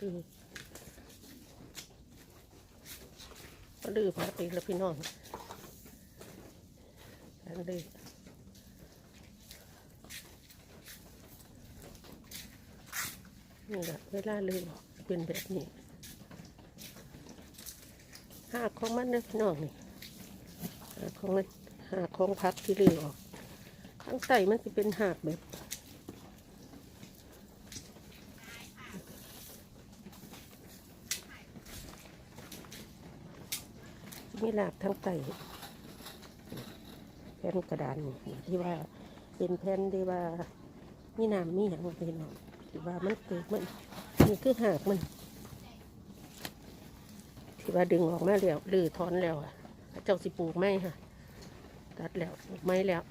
ดื้อก็ดื้อพักอีกแล้วพี่น้องอันดื้อนี่แหละเวลาลืมเป็นแบบนี้หาของมันเด้อพี่น้องนี่หาของมันหาของพักที่ลือออก ข้างใต้มันจะเป็นหากแบบ ไม่หลากทั้งไตแผ่นกระดานที่ว่าเป็นแผ่นที่ว่ามีน้ำมีอย่างเป็นเนาะที่ว่ามันเกิดมันนี่คือหากมัน ที่ว่าดึงออกมาแล้วลือถอนแล้วอะเจ้าสิปลูกไม้ค่ะ ตัดแล้วปลูกไม้แล้ว